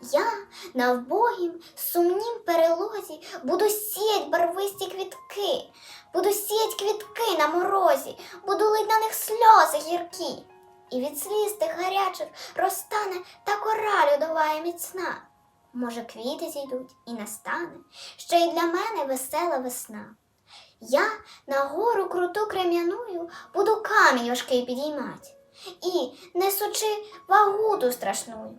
Я на вбогім сумнім перелозі буду сіять барвисті квітки, буду сіять квітки на морозі, буду лить на них сльози гіркі. І від сліз тих гарячих розтане та кора льодова і міцна. Може, квіти зійдуть і настане ще й для мене весела весна. Я на гору круту крем'яною буду камінь важкий підіймать, і, несучи вагуту страшною,